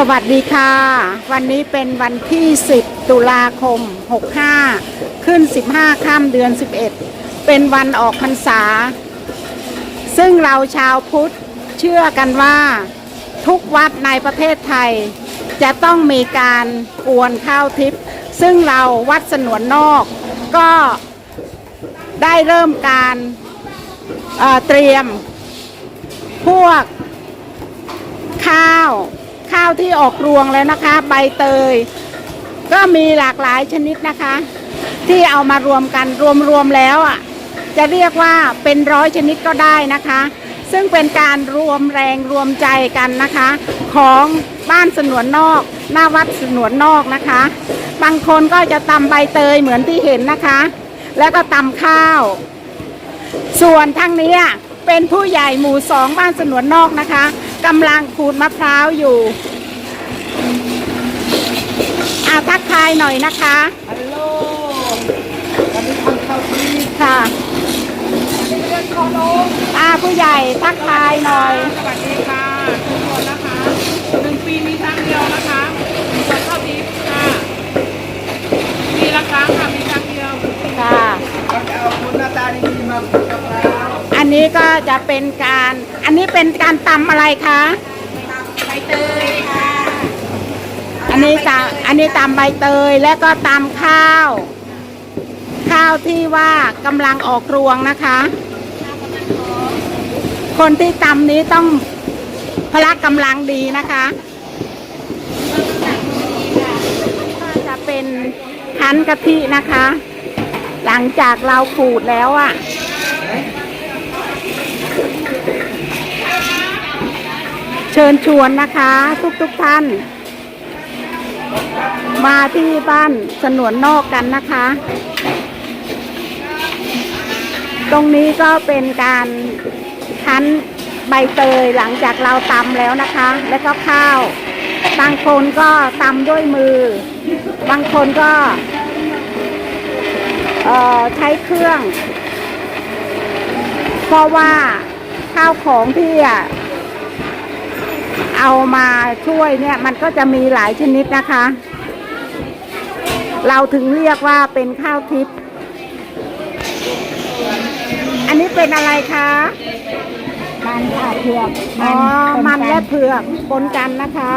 สวัสดีค่ะ วันนี้เป็นวันที่ 10 ตุลาคม 65 ขึ้น 15ค่ำเดือน 11 เป็นวันออกพรรษา ซึ่งเราชาวพุทธเชื่อกันว่า ทุกวัดในประเทศไทย จะต้องมีการกวนข้าวทิพย์ซึ่งเราวัดสนวนนอก ก็ได้เริ่มการเเตรียม พวกข้าว ข้าวที่ออกรวงแล้วนะคะ ใบเตย ก็มีหลากหลายชนิดนะคะ ที่เอามารวมกันรวมๆแล้วอะจะเรียกว่าเป็นร้อยชนิดก็ได้นะคะ ซึ่งเป็นการรวมแรงรวมใจกันนะคะ ของบ้านสนวนนอก หน้าวัดสนวนนอกนะคะ บางคนก็จะตำใบเตยเหมือนที่เห็นนะคะ แล้วก็ตำข้าว ส่วนทางนี้เป็นผู้ใหญ่หมู่สองบ้านสนวนนอกนะคะ กำลังขูดมะพร้าวอยู่อาทักทายหน่อยนะคะฮัลโหลวันนี้ทำข้าวทีค่ะเรียนคอลงอาผู้ใหญ่ทักทายหน่อย สวัสดีค่ะทุกคนนะคะหนึ่งปีมีครั้งเดียวนะคะส่วนข้าวทิพย์ค่ะมีละครั้งค่ะมีครั้งเดียว ค่ะ เราจะเอาคุณหน้าตาดีๆมาผูกกับเรา อันนี้ ก็จะเป็นการ อันนี้เป็นการตำอะไรคะใบเตยค่ะ อันนี้ตำอันนี้ตำใบเตยแล้วก็ตำข้าว ข้าวที่ว่ากำลังออกรวงนะคะ คนที่ตำนี้ต้องพละกำลังดีนะคะจะเป็นคั้นกะทินะคะ หลังจากเราขูดแล้วอะ่ะ ชิญชวนนะคะ ทุกๆทท่าน มาที่บ้านสนวนนอกกันนะคะ ตรงนี้ก็เป็นการคั้นใบเตยหลังจากเราตำแล้วนะคะ แล้วก็ข้าว บางคนก็ตำด้วยมือ บางคนก็เออใช้เครื่อง เพราะว่าข้าวของที่อะ เอามาช่วยเนี่ยมันก็จะมีหลายชนิดนะคะ เราถึงเรียกว่าเป็นข้าวทิพย์อันนี้เป็นอะไรคะมันค่ะเผือกอ๋อมันปและกัเผือกปนกันนะคะ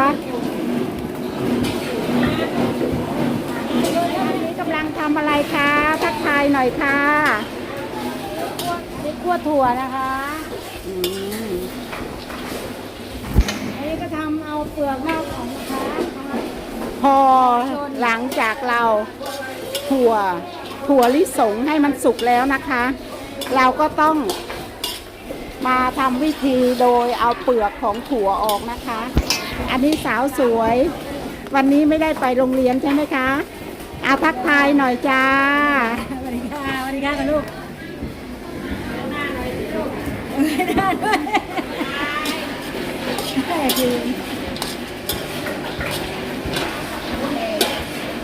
อันนี้กำลังทำอะไรคะทักทายหน่อยค่ะนี่ขั้วถั่วนะคะอืมอันนี้ ก็ทำเอาเปลือกนอกของนะคะพอหลังจากเราถั่วถั่วลิสงให้มันสุกแล้วนะคะ เราก็ต้องมาทำวิธีโดยเอาเปลือกของถั่วออกนะคะ อันนี้สาวสวย วันนี้ไม่ได้ไปโรงเรียนใช่ไหมคะอาทักทายหน่อยจ้าสวัสดีค่ะสวัสดีค่ะกับลูกไม่ได้ด้วย คือ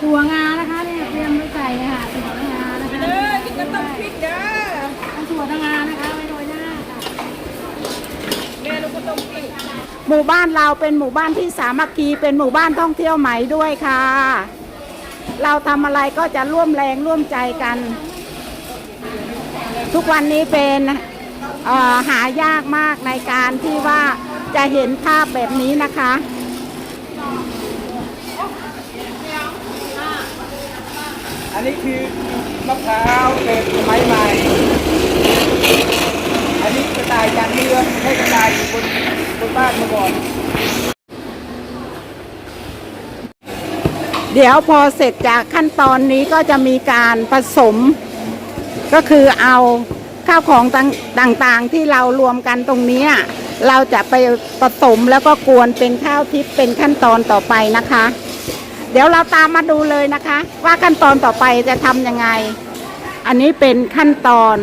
ถั่วงานะคะเนี่ยเตรียมไว้ใส่เนี่ยค่ะถั่วงานะคะเด้อกินก็ต้องพริกเด้อเอาถั่วงานะคะไว้โรยหน้าค่ะแม่ลูกก็ต้องพริกหมู่บ้านเราเป็นหมู่บ้านที่สามัคคีเป็นหมู่บ้านท่องเที่ยวใหม่ด้วยค่ะ เราทำอะไรก็จะร่วมแรงร่วมใจกัน ทุกวันนี้เป็นเอ่อหายากมากในการที่ว่า จะเห็นภาพแบบนี้นะคะ อันนี้คือมะพร้าวเกิดสมัยใหม่ อันนี้กระต่ายจากเรือให้กระต่ายอยู่บนบนบ้านมาก่อนเดี๋ยวพอเสร็จจากขั้นตอนนี้ก็จะมีการผสม ก็คือเอาข้าวของต่างต่างๆที่เรารวมกันตรงนี้อะ เราจะไปผสมแล้วก็กวนเป็นข้าวทิพย์เป็นขั้นตอนต่อไปนะคะ เดี๋ยวเราตามมาดูเลยนะคะ ว่าขั้นตอนต่อไปจะทำยังไง อันนี้เป็นขั้นตอน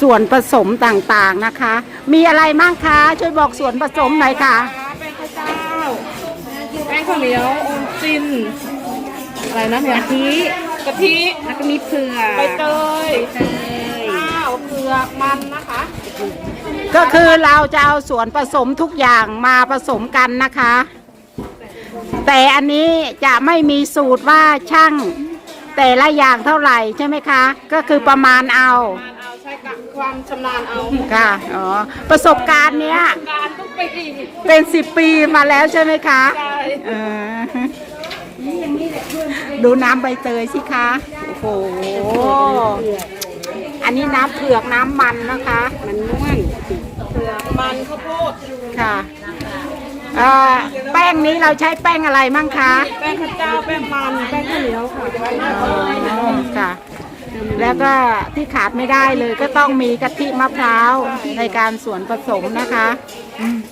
ส่วนผสมต่างๆนะคะ มีอะไรบ้างคะช่วยบอกส่วนผสมหน่อยค่ะแป้งข้าวเจ้าแป้งข้าวเหนียวโอนจินอะไรนะเนี่ยกะทิกะทิแล้วก็มีเผือกใบเตยเตยข้าว เผือกมันนะคะ ก็คือเราจะเอาส่วนผสมทุกอย่างมาผสมกันนะคะ แต่อันนี้จะไม่มีสูตรว่าช่างแต่ละอย่างเท่าไหร่ใช่ไหมคะ ก็คือประมาณเอาการเอาใช้กับความชำนาญเอาค่ะอ๋อประสบการณ์เนี้ยการทุกปีเป็นสิบปีมาแล้วใช่ไหมคะใช่เออดูน้ำใบเตยสิคะ โอ้โห อันนี้น้ำเผือกน้ำมันนะคะ มันม่วนเผือกมันข้าวโพดค่ะเอ่อแป้งนี้เราใช้แป้งอะไรมั่งคะแป้งข้าวเจ้าแป้งมันแป้งข้าวเหนียวค่ะอ๋อค่ะ แล้วก็ที่ขาดไม่ได้เลยก็ต้องมีกะทิมะพร้าวในการส่วนผสมนะคะก